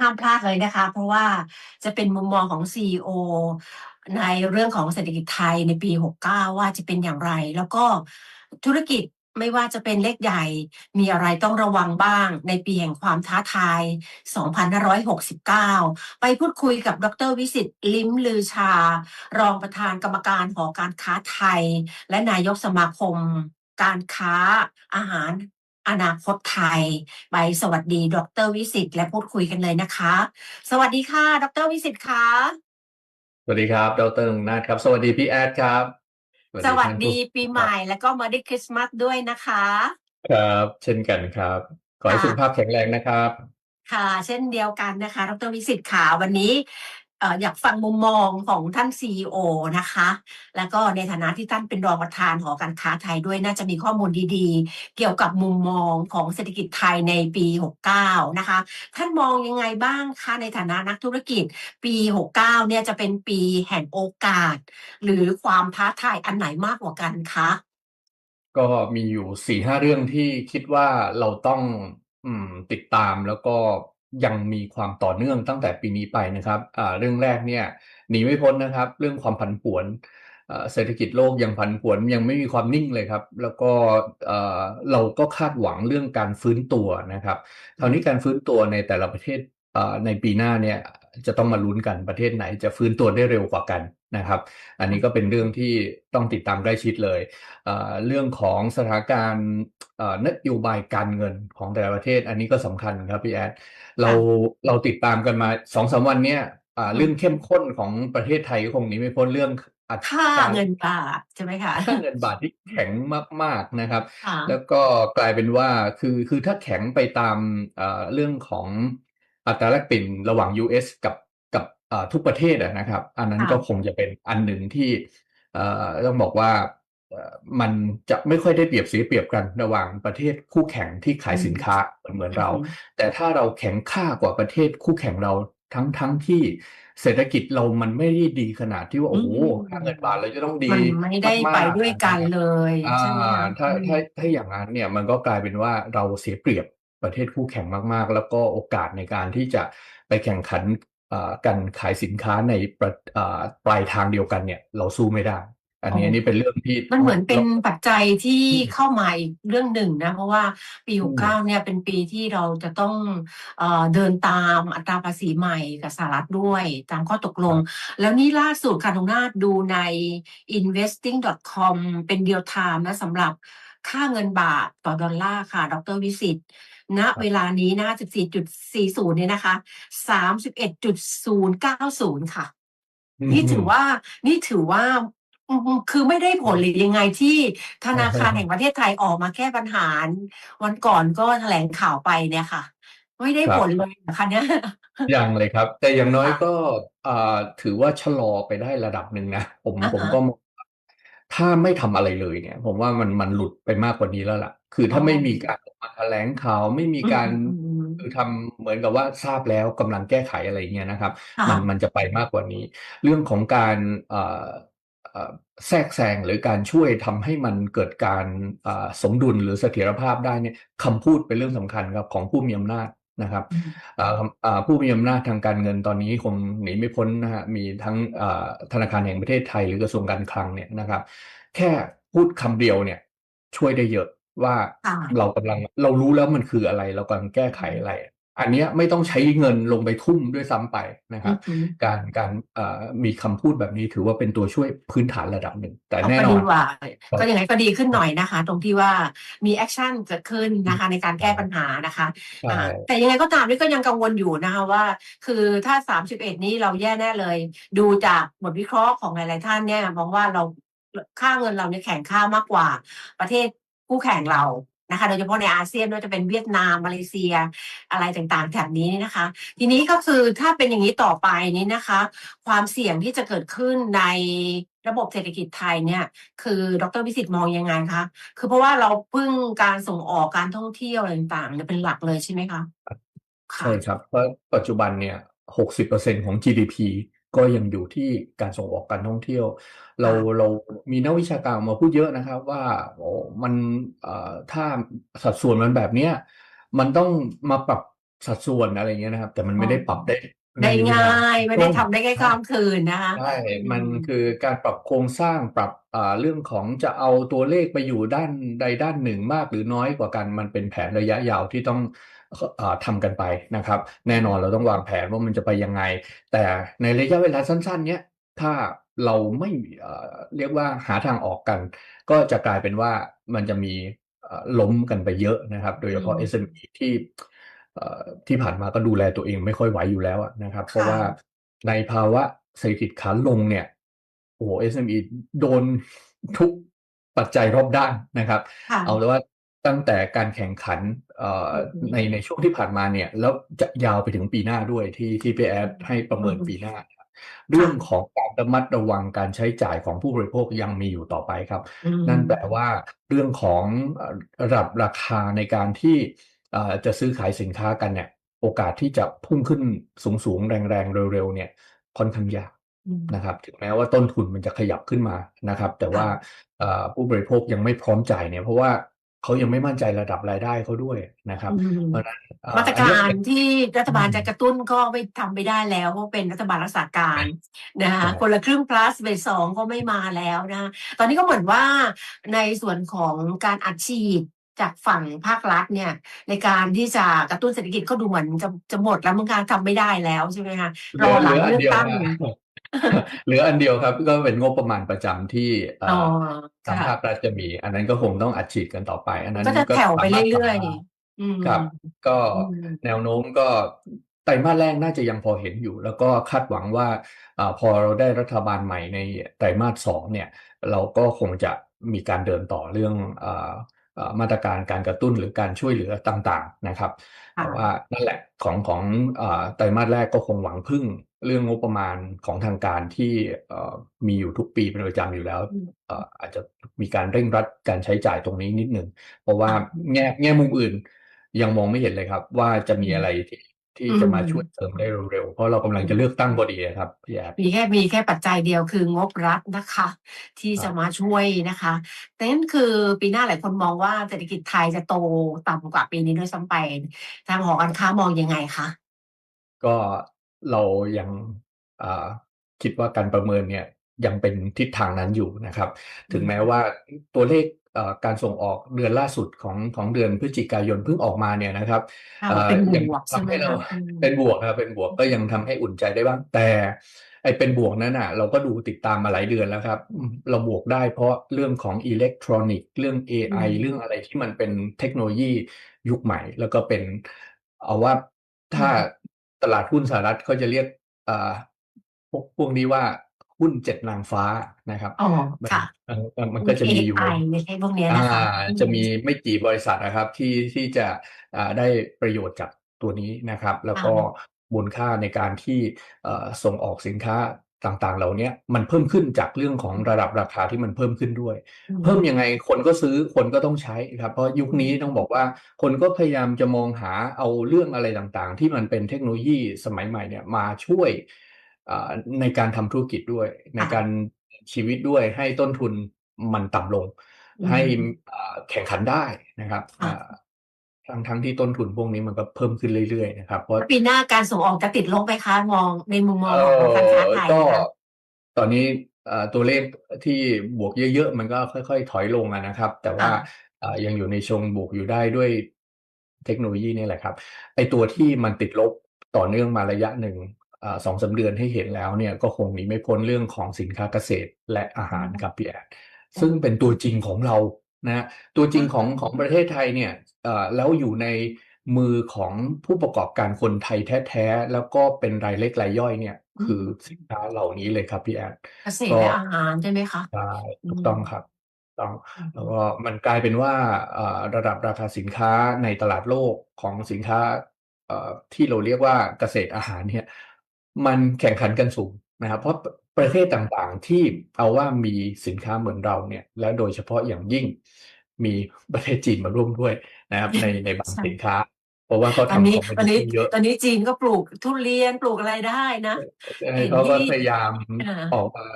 ห้ามพลาดเลยนะคะ เพราะว่าจะเป็นมุมมองของ CEO ในเรื่องของเศรษฐกิจไทยในปี 69 ว่าจะเป็นอย่างไร แล้วก็ธุรกิจไม่ว่าจะเป็นเล็กใหญ่มีอะไรต้องระวังบ้างในปีแห่งความท้าทาย 2569 ไปพูดคุยกับดรวิสิตลิ้มลือชา รองประธานกรรมการหอการค้าไทย และนายกสมาคม การค้าอาหาร อนาคตไทย ไปสวัสดี ดรวิสิตและพูดคุยกันเลยนะคะ สวัสดีค่ะ ดรวิสิตคะสวัสดีครับ ดรนงนาถครับ สวัสดีพี่แอดครับ สวัสท่านดีผู้ปีใหม่แล้วก็มาดีคริสต์มาสด้วยนะคะ ครับ เช่นกันครับ ขอให้ค่ะสุขภาพแข็งแรงนะครับ ค่ะ เช่นเดียวกันนะคะ ดรวิสิตค่ะวันนี้เอยากฟังมุมมองของท่าน CEO นะคะ แล้วก็ในฐานะที่ท่านเป็นรองประธานหอการค้าไทยด้วยน่าจะมีข้อมูลดีๆ เกี่ยวกับมุมมองของเศรษฐกิจไทยในปี 69 นะคะ ท่านมองยังไงบ้างคะในฐานะนักธุรกิจปี 69 เนี่ยจะเป็นปีแห่งโอกาส หรือความท้าทายอันไหนมากกว่ากันคะ ก็มีอยู่สี่ห้าเรื่องที่คิดว่าเราต้องอติดตามแล้วก็ ยังมีความต่อเนื่องตั้งแต่ปีนี้ไปนะครับเรื่องแรกเนี่ยหนีไม่พ้นนะครับ เรื่องความผันผวนเศรษฐกิจโลกยังผันผวนยังไม่มีความนิ่งเลยครับ แล้วก็เราก็คาดหวังเรื่องการฟื้นตัวนะครับคราวนี้การฟื้นตัวในแต่ละประเทศในปีหน้าเนี่ย จะต้องมาลุ้นกันประเทศไหนจะฟื้นตัวได้เร็วกว่ากันนะครับ อันนี้ก็เป็นเรื่องที่ต้องติดตามใกล้ชิดเลยเอ่อเรื่องของสถานการณ์เอ่อนโยบายการเงินของแต่ละประเทศ อันนี้ก็สำคัญครับพี่แอดเราเราติดตามกันมาสองสามวันเนี้ยอ่าเรื่องเข้มข้นของประเทศไทยก็คงหนีไม่พ้นเรื่องอัตค่าราเงินบาทใช่ไหมคะค่าเงินบาทที่แข็งมาก ๆนะครับค่ะแล้วก็กลายเป็นว่าคือคือถ้าแข็งไปตามเอ่อเรื่องของ อัตราแลกเปลี่ยนระหว่าง US กับกับเอ่อทุกประเทศอะนะครับ อันนั้นค่ะก็คงจะเป็นอันหนึ่งที่เอ่อต้องบอกว่าเอ่อมันจะไม่ค่อยได้เปรียบเสียเปรียบกันระหว่างประเทศคู่แข่งที่ขายสินค้าเหมือนเหมือนเรา แต่ถ้าเราแข็งค่ากว่าประเทศคู่แข่งเราทั้งทั้งที่เศรษฐกิจเรามันไม่ได้ดีขนาดที่ว่าโอ้โหอืมค่าเงินบาทเราจะต้องดีมันไม่ได้มากๆไปด้วยกันนะครับเลยอ่าใช่ไหมคะถ้าอืมถ้าถ้าอย่างนั้นเนี่ยมันก็กลายเป็นว่าเราเสียเปรียบ ประเทศคู่แข่งมาก ๆ แล้วก็โอกาสในการที่จะไปแข่งขันอ่ากันขายสินค้าในปลายทางเดียวกันเนี่ยเราสู้ไม่ได้ อันนี้อ๋ออัอันนี้เป็นเรื่องที่มันเหมือนเป็นราปัจจัยที่อืมเข้ามาอีกเรื่องหนึ่งนะ เพราะว่าปีอืม69เนี่ยเป็นปีที่เราจะต้องเอ่อเดินตามอัตราภาษีใหม่กับสหรัฐด้วยตามข้อตกลง แล้วนี่ล่าสุดค่ะทุกนาถดูใน investing.com เป็นเดีย l ไทม์นะสำหรับค่าเงินบาทต่อดอลลาร์ค่ะ ดรวิสิตณเวลานี้นะ14.40เนี่ยนะคะ 31.090 ค่ะ นี่ถือว่านี่ถือว่า อืมคือไม่ได้ผลหรือยังไงที่ธนาคารแห่งประเทศไทยออกมาแก้ปัญหา วันก่อนก็แถลงข่าวไปเนี่ยค่ะ ไม่ได้ครับผลเลยนะคะเนี่ย ยังเลยครับ แต่อย่างน้อยค่ะก็อ่าถือว่าชะลอไปได้ระดับหนึ่งนะ ผมอะผมฮะก็มองว่าถ้าไม่ทำอะไรเลยเนี่ย ผมว่ามันมันหลุดไปมากกว่านี้แล้วล่ะ คืออ๋ถ้าอไม่มีการออกมาแถลงข่าวไม่มีอืการมคือทำเหมือนกับว่าทราบแล้วกำลังแก้ไขอะไรอย่างเงี้ยนะครับ ค่ะมันมันจะไปมากกว่านี้ เรื่องของการเอ่อเอ่อ แทรกแซงหรือการช่วยทำให้มันเกิดการอ่าสมดุลหรือเสถียรภาพได้เนี่ยคำพูดเป็นเรื่องสำคัญครับของผู้มีอำนาจนะครับอืมอ่าอ่าผู้มีอำนาจทางการเงินตอนนี้คงหนีไม่พ้นนะฮะมีทั้งอ่าธนาคารแห่งประเทศไทยหรือกระทรวงการคลังเนี่ยนะครับ แค่พูดคำเดียวเนี่ย ช่วยได้เยอะว่าค่ะเรากำลังเรารู้แล้วมันคืออะไร เรากำลังแก้ไขอะไร อันเนี้ยไม่ต้องใช้เงินลงไปทุ่มด้วยซ้ำไปนะคอืรับอฮึการการเอ่อมีคำพูดแบบนี้ถือว่าเป็นตัวช่วยพื้นฐานระดับหนึ่ง แต่เอาแน่ก็นอดีนกว่าครับก็ยังไงก็ดีขึ้นหน่อยนะคะ ตรงที่ว่ามีแอคชั่นเกิดขึ้นนะคะ ในการแก้ปัญหานะคะใช่อ่าแต่ยังไงก็ตามนี่ก็ยังกังวลอยู่นะคะว่า คือถ้า 31 นี้เราแย่แน่เลย ดูจากบทวิเคราะห์ของหลาย ๆ ท่านเนี่ยมองว่าเราค่าเงินเราเนี่ยแข็งค่ามากกว่าประเทศคู่แข่งเรา นะคะ โดยเฉพาะในอาเซียนไม่ว่าจะเป็นเวียดนามมาเลเซียอะไรต่างๆแถบนี้นะคะ ทีนี้ก็คือถ้าเป็นอย่างนี้ต่อไปนี้นะคะ ความเสี่ยงที่จะเกิดขึ้นในระบบเศรษฐกิจไทยเนี่ยคือดรวิสิตมองยังไงคะคือเพราะว่าเราพึ่งการส่งออกการท่องเที่ยวอะไรต่างๆเป็นหลักเลยใช่ไหมคะค่ะใช่ครับเพราะปัจจุบันเนี่ยหกสิบเปอร์เซ็นของ GDP ก็ยังอยู่ที่การส่งออกการท่องเที่ยว เราค่ะเรามีนักวิชาการออกมาพูดเยอะนะครับ ว่าโอ้มันเอ่อถ้าสัดส่วนมันแบบเนี้ยมันต้องมาปรับสัดส่วนอะไรอย่างเงี้ยนะครับ แต่มันอ๋ไม่อได้ปรับได้ ได้ในเวลาง่ายไม่ได้ช่วงทำได้แค่ใช่ข้ามคืนนะคะใช่อืมันมคือการปรับโครงสร้างปรับอ่าเรื่องของจะเอาตัวเลขไปอยู่ด้านใดด้านหนึ่งมากหรือน้อยกว่ากัน มันเป็นแผนระยะยาวที่ต้องอ่าทำกันไปนะครับ แน่นอนเราต้องวางแผนว่ามันจะไปยังไง แต่ในระยะเวลาสั้น ๆ เนี้ยถ้าเราไม่เอ่อเรียกว่าหาทางออกกัน ก็จะกลายเป็นว่ามันจะมีเอ่อล้มกันไปเยอะนะครับ โดยเฉพาะอืม SME ที่เอ่อ ที่ผ่านมาก็ดูแลตัวเองไม่ค่อยไหวอยู่แล้วอะนะครับ เพราะค่ะว่าในภาวะเศรษฐกิจขาลงเนี่ยโอ้โห SME โดนทุกปัจจัยรอบด้านนะครับค่ะเอาเลยว่าตั้งแต่การแข่งขันเอ่ออืมในในช่วงที่ผ่านมาเนี่ย แล้วจะยาวไปถึงปีหน้าด้วยที่ที่พี่แอดให้ประอืเมินมปีหน้า เรื่อค่ะงของการระมัดระวังการใช้จ่ายของผู้บริโภคยังมีอยู่ต่อไปครับอืนั่นมแปลว่าเรื่องของเอ่อระดับราคาในการที่เอ่อ จะซื้อขายสินค้ากันเนี่ย โอกาสที่จะพุ่งขึ้นสูงๆแรงๆ เร็วๆเนี่ยค่อนข้างยากอืมนะครับ ถึงแม้ว่าต้นทุนมันจะขยับขึ้นมานะครับ แต่ว่าค่ะเอ่อผู้บริโภคยังไม่พร้อมจ่ายเนี่ยเพราะว่าเขายังไม่มั่นใจระดับรายได้เขาด้วยนะครับอืมเพราะฉะนั้นเอ่อมาตรอันกาเนี้ยรเป็นที่รัฐอืบาลมจะกระตุ้นก็ไม่ทำไม่ได้แล้วเพราะเป็นรัฐบาลรักษาการนะคะใช่คนละครึ่ง plus เฟสสองก็ไม่มาแล้วนะคะตอนนี้ก็เหมือนว่าในส่วนของการอัดฉีด จากฝั่งภาครัฐเนี่ย ในการที่จะกระตุ้นเศรษฐกิจก็ดูเหมือนจะจะหมดแล้วมันการทำไม่ได้แล้วใช่ไหมคะเหรลืออหเหลัลืงออันเลือกเดียวตั้งนะเหลืออันเดียวครับก็เป็นงบประมาณประจำที่เอ่อ๋ออทางค่ะภาครัฐจะมี อันนั้นก็คงต้องอัดฉีดกันต่อไป อันนั้นก็จะก็แถวไปสามารถเรื่อยทำได้ๆอืมครับ ก็อืมแนวโน้มก็ไตรมาสแรกน่าจะยังพอเห็นอยู่ แล้วก็คาดหวังว่าอาพอเราได้รัฐบาลใหม่ในไตรมาสสองเนี่ย เราก็คงจะมีการเดินต่อเรื่องอาอ่า มาตรการการกระตุ้นหรือการช่วยเหลือต่างๆนะครับค่ะแต่ว่านั่นแหละของของอาไตรมาสแรกก็คงหวังพึ่งเรื่องงบประมาณของทางการที่เอ่อมีอยู่ทุกปีเป็นประจำอยู่แล้วอืมเอ่ออาจจะมีการเร่งรัดการใช้จ่ายตรงนี้นิดหนึ่งเพราะว่าค่ะแง่แง่มุมอื่นยังมองไม่เห็นเลยครับ ว่าจะมีอืมอะไรที่ ที่อืจะมมาช่วยเสริมได้เร็วๆ เพราะเรากำลังอืจะมเลือกตั้งพอดีครับพี่แอดมีแค่มีแค่ปัจจัยเดียวคืองบรัฐนะคะ ที่ครัจะบมาช่วยนะคะแต่นั่นคือปีหน้าหลายคนมองว่าเศรษฐกิจไทยจะโตต่ำกว่าปีนี้ด้วยซ้ำไป ทางหอการค้ามองยังไงคะ ก็เรายังอ่าคิดว่าการประเมินเนี่ย ยังเป็นทิศทางนั้นอยู่นะครับอืถึงมแม้ว่าตัวเลขเอ่อการส่งออกเดือนล่าสุดของของเดือนพฤศจิกายนเพิ่งออกมาเนี่ยนะครับค่ะเอ่ว่าอเป็นบยังวกใช่ทำไหมให้เราคะอืมเป็นบวกครับเป็นบวกก็ยังทำให้อุ่นใจได้บ้าง แต่ไอ้เป็นบวกนั้นน่ะ เราก็ดูติดตามมาหลายเดือนแล้วครับอืมเราบวกได้เพราะเรื่องของอิเล็กทรอนิกส์เรื่องอื AI มเรื่องอะไรที่มันเป็นเทคโนโลยียุคใหม่ แล้วก็เป็น เอาว่าอืถ้ามตลาดหุ้นสหรัฐเขาจะเรียกอ่าพวกพวกนี้ว่า หุ้นเจ็ดนางฟ้านะครับอ๋อมันค่ะเอ่อมันมันหุ้ก็นจะมีอยู่ AI ในพวกเนี้ยอ่านะคะอืจะมมีไม่กี่บริษัทนะครับที่ที่จะอ่าได้ประโยชน์จากตัวนี้นะครับ แล้วค่ะก็มูลค่าในการที่เอ่อส่งออกสินค้าต่างๆ เหล่าเนี้ยมันเพิ่มขึ้นจากเรื่องของระดับราคาที่มันเพิ่มขึ้นด้วยอืเพิ่มมยังไงคนก็ซื้อคนก็ต้องใช้ครับเพราะยุคอืนี้มต้องบอกว่าคนก็พยายามจะมองหาเอาเรื่องอะไรต่างๆ ที่มันเป็นเทคโนโลยีสมัยใหม่เนี่ยมาช่วยอ่า ในการทำธุรกิจด้วย ในค่ะการชีวิตด้วยให้ต้นทุนมันต่ำลงอืให้มอ่าแข่งขันได้นะครับค่ะอ่าทั้งทั้งที่ต้นทุนพวกนี้มันก็เพิ่มขึ้นเรื่อยๆนะครับเพราะแล้วปีหน้าการส่งออกจะติดลบไหมคะมองในมุมมองเอ่ของการค้าอไทยก็นะคะตอนนี้เอ่อตัวเลขที่บวกเยอะๆ มันก็ค่อยๆ ถอยลงอะนะครับ แต่ว่าค่ะเอ่อยังอยู่ในเชิงบวกอยู่ได้ด้วยเทคโนโลยีนี่แหละครับไอตัวที่มันติดลบต่อเนื่องมาระยะหนึ่งอ่า สองสามเดือนให้เห็นแล้วเนี่ยก็คงหนีไม่พ้นเรื่องของสินค้าเกษตรและอาอืหารมครับพี่แอดอืซึ่งมเป็นตัวจริงของเรานะฮะตัวจริอืงมของของประเทศไทยเนี่ยเอ่อแล้วอยู่ในมือของผู้ประกอบการคนไทยแท้ๆ แล้วก็เป็นรายเล็กรายย่อยเนี่ยอืคือมสินค้าเหล่านี้เลยครับพี่แอดเกษตรก็และอาหารใช่ไหมคะใช่อืถูกมต้องครับถูกต้องอืแล้วมก็มันกลายเป็นว่าเอ่อระดับราคาสินค้าในตลาดโลกของสินค้าเอ่อที่เราเรียกว่าเกษตรอาหารเนี่ย มันแข่งขันกันสูงนะครับ เพราะประเทศต่างๆที่เอาว่ามีสินค้าเหมือนเราเนี่ย และโดยเฉพาะอย่างยิ่งมีประเทศจีนมาร่วมด้วยนะครับ ในในบางใช่สินค้า เพราะว่าเขาตอนทำนี้คอมเพตอนนี้ติชันเยอะตอนนี้จีนก็ปลูกทุเรียนปลูกอะไรได้นะเอ่อเห็นเขาก็ที่พยายามอ่าออกมา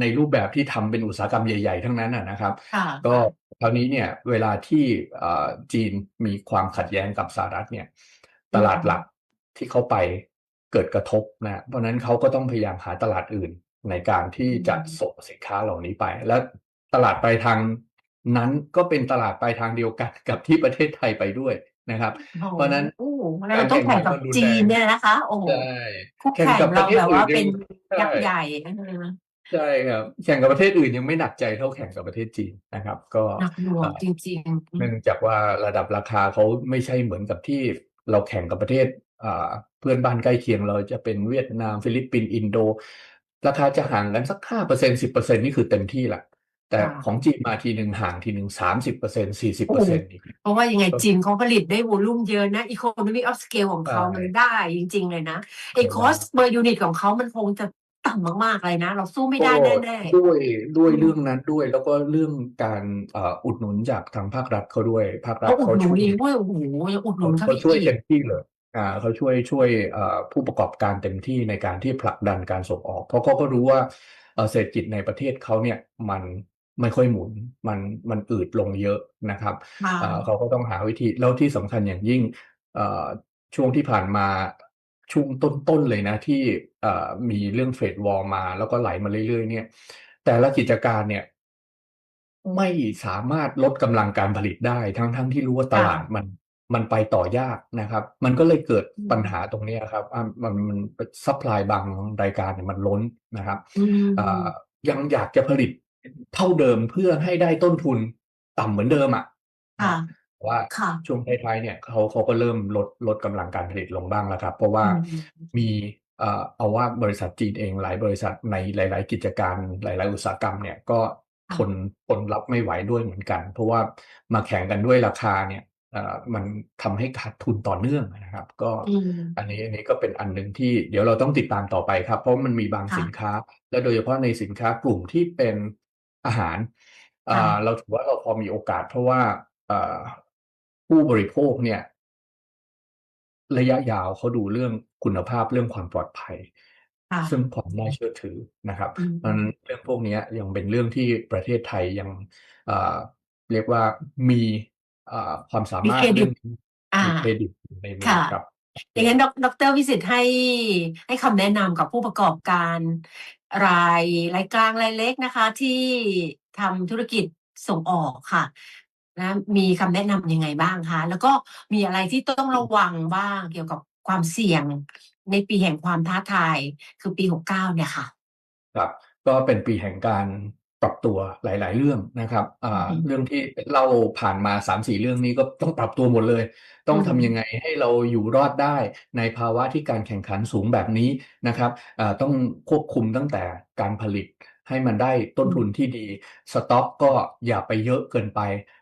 ในรูปแบบที่ทำเป็นอุตสาหกรรมใหญ่ๆ ทั้งนั้นนะนะครับค่ะก็ค่ะคราวนี้เนี่ยเวลาที่เอ่อจีนมีความขัดแย้งกับสหรัฐเนี่ยตอืลาดหลัมกที่เขาไป เกิดกระทบนะเพราะฉะนั้นเขาก็ต้องพยายามหาตลาดอื่นในการที่จะส่งสินค้าเหล่านี้ไป และตลาดปลายทางนั้นก็เป็นตลาดปลายทางเดียวกันกับที่ประเทศไทยไปด้วยนะครับโอ้โหเพราะฉะนั้นโอ้โหแล้วเราต้องแข่งกับจีนเนี่ยนะคะ โอ้โหใช่คู่แข่งแข่งกับปเราระเทศแบบอื่ว่านเป็นยังยักษ์ใช่ใหญ่เออใช่ครับแข่งกับประเทศอื่นยังไม่หนักใจเท่าแข่งกับประเทศจีนนะครับ ก็หนักหน่วงเอ่อจริงๆเนื่องจากว่าระดับราคาเขาไม่ใช่เหมือนกับที่เราแข่งกับประเทศอ่า เพื่อนบ้านใกล้เคียงเราจะเป็นเวียดนามฟิลิปปินส์อินโด ราคาจะห่างกันสักห้าเปอร์เซ็นสิบเปอร์เซ็นนี่คือเต็มที่ละแต่ค่ะของจีนมาทีหนึ่งห่างทีหนึ่งสามสิบเปอร์เซ็นสี่สิบโอ้เปอร์โหเซ็นต์เพราะว่ายังไงก็จีนเขาผลิตได้วอลุ่มเยอะนะ economy of scale ของเขาใช่มันได้จริง ๆ เลยนะไอ้ใช่ cost per unit ของเขามันคงจะต่ำมากๆเลยนะ เราสู้ไม่ได้ก็แน่ด้วยด้วยอืมเรื่องนั้นด้วยแล้วก็เรื่องการเอ่ออุดหนุนจากทางภาครัฐเขาด้วยภาคๆรัฐเขาอุดเขาหนุช่นวยเองด้วยโอ้โหยังอุดหนุเขานเข้าเขาไปช่วยอีเต็กมที่เลยอ่า เขาช่วยช่วยเอ่อผู้ประกอบการเต็มที่ในการที่ผลักดันการส่งออก เพราะเขาก็รู้ว่าเอ่อเศรษฐกิจในประเทศเขาเนี่ยมันไม่ค่อยหมุนมันมันอืดลงเยอะนะครับค่ะเอ่อเขาก็ต้องหาวิธีแล้วที่สำคัญอย่างยิ่งเอ่อช่วงที่ผ่านมาช่วงต้นๆเลยนะที่เอ่อมีเรื่องเฟดวอลมา แล้วก็ไหลมาเรื่อยๆ เนี่ย แต่ละกิจการเนี่ยไม่สามารถลดกำลังการผลิตได้ทั้งๆที่รู้ว่าตค่ะลาดมัน มันไปต่อยากนะครับ มันก็เลยเกิดอืมปัญหาตรงเนี้ยครับอ่ามันมันซัพพลายบางรายการเนี่ยมันล้นนะครับอืมอ่ายังอยากจะผลิตเท่าเดิมเพื่อให้ได้ต้นทุนต่ำเหมือนเดิมอะค่ะแต่ว่าค่ะช่วงท้ายๆเนี่ยเขาเขาก็เริ่มลดลดกำลังการผลิตลงบ้างแล้วครับ เพราะว่าอืมมีเอ่อเอาว่าบริษัทจีนเองหลายบริษัทในหลาย ๆ กิจการหลาย ๆ อุตสาหกรรมเนี่ยก็ทนทนรับไม่ไหวด้วยเหมือนกัน เพราะว่ามาแข่งกันด้วยราคาเนี่ยเอ่อ มันทำให้ขาดทุนต่อเนื่องนะครับ ก็อืมอันนี้อันนี้ก็เป็นอันหนึ่งที่เดี๋ยวเราต้องติดตามต่อไปครับ เพราะมันมีบางค่ะสินค้า และโดยเฉพาะในสินค้ากลุ่มที่เป็นอาหารอ่ค่ะาเราถือว่าเราพอมีโอกาส เพราะว่าเอ่อผู้บริโภคเนี่ย ระยะยาวเขาดูเรื่องคุณภาพเรื่องความปลอดภัยค่ะซึ่งความน่าเชื่อถือนะครับอืมเพราะฉะนั้นเรื่องพวกเนี้ยยังเป็นเรื่องที่ประเทศไทยยังเอ่อเรียกว่ามีเอ่อ ความสามีมารถเครดิเรื่ตองนี้อ่ามีเครดิตอยู่ในมือค่ะครับอย่างนั้นดอกดอกเตอรวิสิตให้ให้คำแนะนำกับผู้ประกอบการรายรายกลางรายเล็กนะคะ ที่ทำธุรกิจส่งออกค่ะนะมีคำแนะนำยังไงบ้างคะแล้วก็มีอะไรที่ต้องระวังบ้างเกี่ยวกับความเสี่ยงในปีแห่งความท้าทายคือปีหกเก้าเนี่ยค่ะ ครับ ก็เป็นปีแห่งการ ปรับตัวหลาย ๆ เรื่องนะครับอ่าอืมเรื่องที่เล่าผ่านมาสามสี่เรื่องนี้ก็ต้องปรับตัวหมดเลย ต้องอืมทำยังไงให้เราอยู่รอดได้ในภาวะที่การแข่งขันสูงแบบนี้นะครับอ่าต้องควบคุมตั้งแต่การผลิตให้มันได้ต้นทุนที่ดี สต็อกก็อย่าไปเยอะเกินไป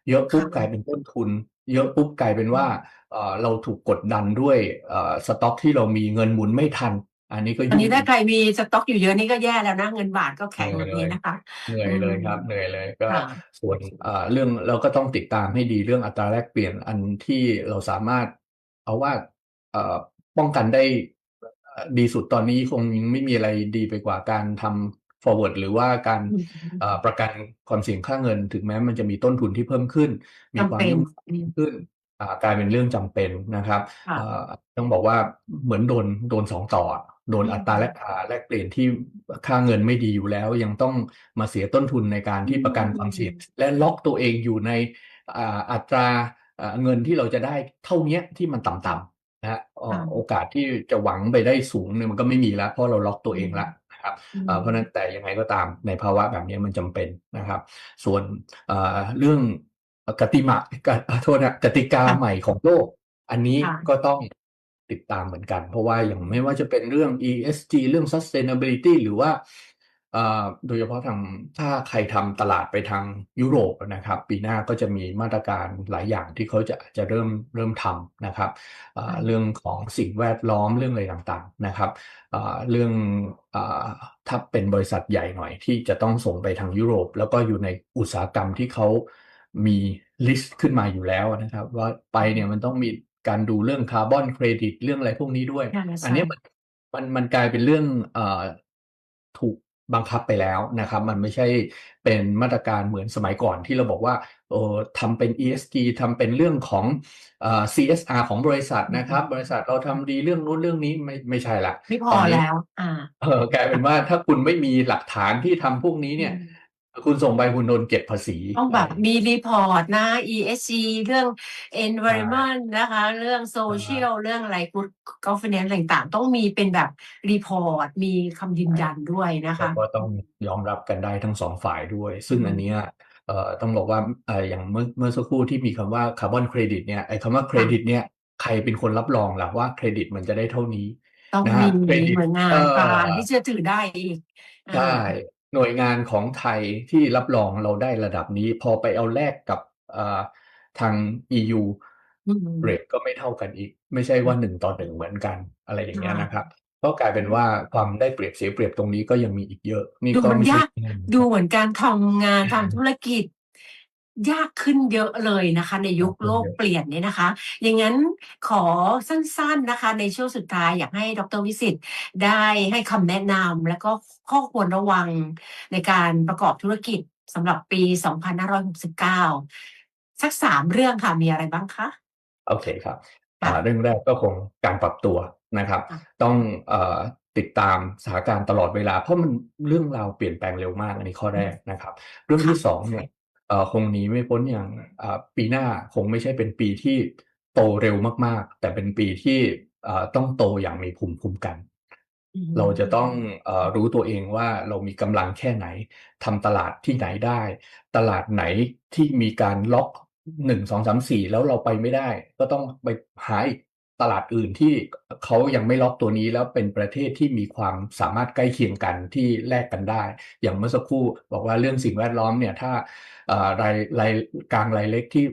เยอะปุ๊บค่ะกลายเป็นต้นทุน เยอะปุ๊บกลายเป็นว่าเอ่อเราถูกกดดันด้วยเอ่อสต็อกที่เรามีเงินหมุนไม่ทัน อันนี้ก็ตอนนี้ยุ่งถ้าใครมีสต็อกอยู่เยอะนี่ก็แย่แล้วนะ เงินบาทก็แข็งเหนื่แบอยบเลนี้ยนะคะ เหนื่อยเลยครับ เหนื่อยเลยก็ค่ะส่วนเอ่อเรื่องเราก็ต้องติดตามให้ดีเรื่องอัตราแลกเปลี่ยนอันที่เราสามารถเอาว่าเอ่อป้องกันได้เอ่อดีสุดตอนนี้คงยังไม่มีอะไรดีไปกว่าการทำ forward หรือว่าการอืมเอ่อประกันความเสี่ยงค่าเงิน ถึงแม้มันจะมีต้นทุนที่เพิ่มขึ้น มีความจำเป็นยุ่งอืมขึ้นอ่ากลายเป็นเรื่องจำเป็นนะครับค่ะเอ่อต้องบอกว่าเหมือนโดนโดนสองต่อ โดนอืมอัตราแลกอ่าแลกเปลี่ยนที่ค่าเงินไม่ดีอยู่แล้ว ยังต้องมาเสียต้นทุนในการที่ประกันความเสี่ยงและล็อกตัวเองอยู่ในอ่าอัตราอ่าเงินที่เราจะได้เท่าเนี้ยที่มันต่ำๆนะฮะอ่าค่ะโอกาสที่จะหวังไปได้สูงเนี่ยมันก็ไม่มีแล้ว เพราะเราล็อกตัวเองแล้วนะครับอืมเอ่อเพราะฉะนั้นแต่ยังไงก็ตามในภาวะแบบนี้มันจำเป็นนะครับ ส่วนเอ่อเรื่องกติมากะโทษนะกติกาค่ะใหม่ของโลก อันนี้ค่ะก็ต้อง ติดตามเหมือนกัน เพราะว่าอย่างไม่ว่าจะเป็นเรื่อง ESG เรื่อง sustainability หรือว่าโดยเฉพาะทางถ้าใครทำตลาดไปทางยุโรปนะครับ ปีหน้าก็จะมีมาตรการหลายอย่างที่เขาจะจะเริ่มเริ่มทำนะครับเรื่องของสิ่งแวดล้อมเรื่องอะไรต่างๆนะครับเรื่องอถ้าเป็นบริษัทใหญ่หน่อยที่จะต้องส่งไปทางยุโรป แล้วก็อยู่ในอุตสาหกรรมที่เขามีลิสต์ขึ้นมาอยู่แล้วนะครับ ว่าไปเนี่ยมันต้องมี การดูเรื่องคาร์บอนเครดิตเรื่องอะไรพวกนี้ด้วยใช่อันเนี้ยมันมันมันกลายเป็นเรื่องเอ่อถูกบังคับไปแล้วนะครับ มันไม่ใช่เป็นมาตรการเหมือนสมัยก่อนที่เราบอกว่าเออทำเป็น ESG ทำเป็นเรื่องของเอ่อ CSR ของบริษัทนะครับ บริษัทเราทำดีเรื่องนู้นเรื่องนี้ไม่ไม่ใช่ละไม่พตออนนี้แล้ว อ่าเออกลายเป็นว่าถ้าคุณไม่มีหลักฐานที่ทำพวกนี้อืเนี่ยม คุณส่งไปคุณโดนเก็บภาษี ต้องอะแบไรบมีรีพอร์ตนะ ESG เรื่องใช่ environment นะคะ เรื่องอ่า social เรื่องอะไร good governance อะไรต่างๆ ต้องมีเป็นแบบรีพอร์ต มีคำยืนใช่ยันด้วยนะแล้วคะก็ต้องยอมรับกันได้ทั้งสองฝ่ายด้วย ซึ่งอือันมเนี้ยเอ่อต้องบอกว่าเอ่ออย่างเมื่อเมื่อสักครู่ที่มีคำว่าคาร์บอนเครดิตเนี่ยไอ้คำว่าเครค่ะดิตเนี่ยใครเป็นคนรับรองล่ะว่าเครดิตมันจะได้เท่านี้ต้องนะมีฮะเครดิตหน่วยงาเอ่นกลางอที่เชื่อถือได้อีกอาใช่ หน่วยงานของไทยที่รับรองเราได้ระดับนี้ พอไปเอาแลกกับเอ่อทาง EU อืมเรทก็ไม่เท่ากันอีก ไม่ใช่อืว่าม1ต่อ1เหมือนกันอะไรอย่าใชงเงี้่ยนะครับก็กลายเป็นว่าความได้เปรียบเสียเปรียบตรงนี้ก็ยังมีอีกเยอะ นี่ดูก็มันไม่ใช่ยากง่ายดูนะครับเหมือนการทำงานอาทำธุรกิจ ยากขึ้นเยอะเลยนะคะ ในยายุกคขึ้โลนกเยอะเปลี่ยนเนี่ยนะคะ อย่างงั้นขอสั้นๆนะคะ ในช่วงสุดท้ายอยากให้ดร.วิสิตได้ให้คำแนะนำแล้วก็ข้อควรระวังในการประกอบธุรกิจสำหรับปี 2569 สัก3เรื่องค่ะ มีอะไรบ้างคะ โอเคครับค่อ่าะเรื่องแรกก็คงการปรับตัวนะครับค่ะต้องเอ่อติดตามสถานการณ์ตลอดเวลา เพราะมันเรื่องราวเปลี่ยนแปลงเร็วมากอันนี้ข้ออืแรมกนะครับ เรื่องค่ะที่2เนี่ยเอ่อ คงหนีไม่พ้นอย่างอ่าปีหน้าคงไม่ใช่เป็นปีที่โตเร็วมาก ๆ แต่เป็นปีที่อ่าต้องโตอย่างมีภูมิคุ้มกันอืเราจะต้องมเอ่อรู้ตัวเองว่าเรามีกำลังแค่ไหนทำตลาดที่ไหนได้ ตลาดไหนที่มีการล็อก1 2 3 4แล้วเราไปไม่ได้ ก็ต้องไปหาอีก ตลาดอื่นที่เขายังไม่ล็อกตัวนี้แล้วเป็นประเทศที่มีความสามารถใกล้เคียงกันที่แลกกันได้ อย่างเมื่อสักครู่บอกว่าเรื่องสิ่งแวดล้อมเนี่ยถ้ารายรายกลางรายเล็กที่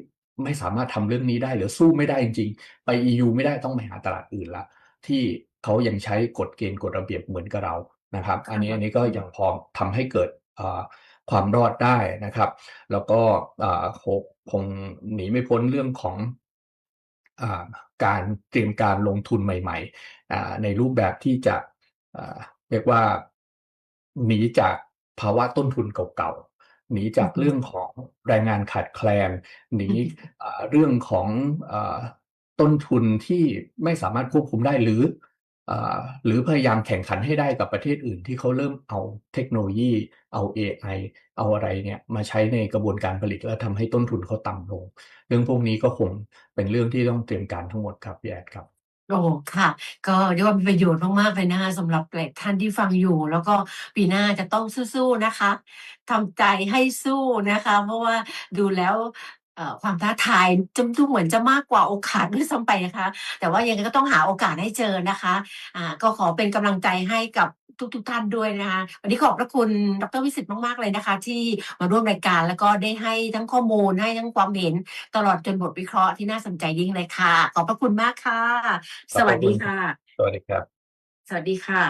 ไม่สามารถทำเรื่องนี้ได้หรือสู้ไม่ได้จริงๆ ไป EU ไม่ได้ต้องไปหาตลาดอื่นล้วที่เขายังใช้กฎเกณฑ์กฎระเบียบเหมือนกับเรานะครับ อันนี้อันนี้ก็ยังพอทำให้เกิดความรอดได้นะครับ แล้วก็คงหนีไม่พ้นเรื่องของ การเตรียมการลงทุนใหม่ๆอ่าในรูปแบบที่จะอ่าเรียกว่าหนีจากภาวะต้นทุนเก่าๆหนีจาอืกอฮึเรื่องของแรงงานขาดแคลนหนีอือฮึอ่าเรื่องของอ่าต้นทุนที่ไม่สามารถควบคุมได้หรืออ่า หรือพยายามแข่งขันให้ได้กับประเทศอื่นที่เขาเริ่มเอาเทคโนโลยี เอาเอไอเอาอะไรเนี่ยมาใช้ในกระบวนการผลิตแล้วทำให้ต้นทุนเขาต่ำลง เรื่องพวกนี้ก็คงเป็นเรื่องที่ต้องเตรียมการทั้งหมดครับพี่ Hat ครับโอ้ค่ะ ก็เรียกว่ามีประโยชน์มากๆเลยนะคะสำหรับหลายท่านที่ฟังอยู่ แล้วก็ปีหน้าจะต้องสู้ๆนะคะทำใจให้สู้นะคะ เพราะว่าดูแล้ว ความท้าทายจะดูเหมือนจะมากกว่าโอกาสด้วยซ้ำไปนะคะ แต่ว่ายังไงก็ต้องหาโอกาสให้เจอนะคะอ่าก็ขอเป็นกำลังใจให้กับทุกๆท่านด้วยนะคะวันนี้ขอบพระคุณดร.วิสิตมากๆเลยนะคะ ที่มาร่วมรายการแล้วก็ได้ให้ทั้งข้อมูลให้ทั้งความเห็นตลอดจนบทวิเคราะห์ที่น่าสนใจยิ่งเลยค่ะ ขอบพระคุณมากค่ะขอสบพวัรสะดีคุณค่ะ สวัสดีครับ สวัสดีค่ะ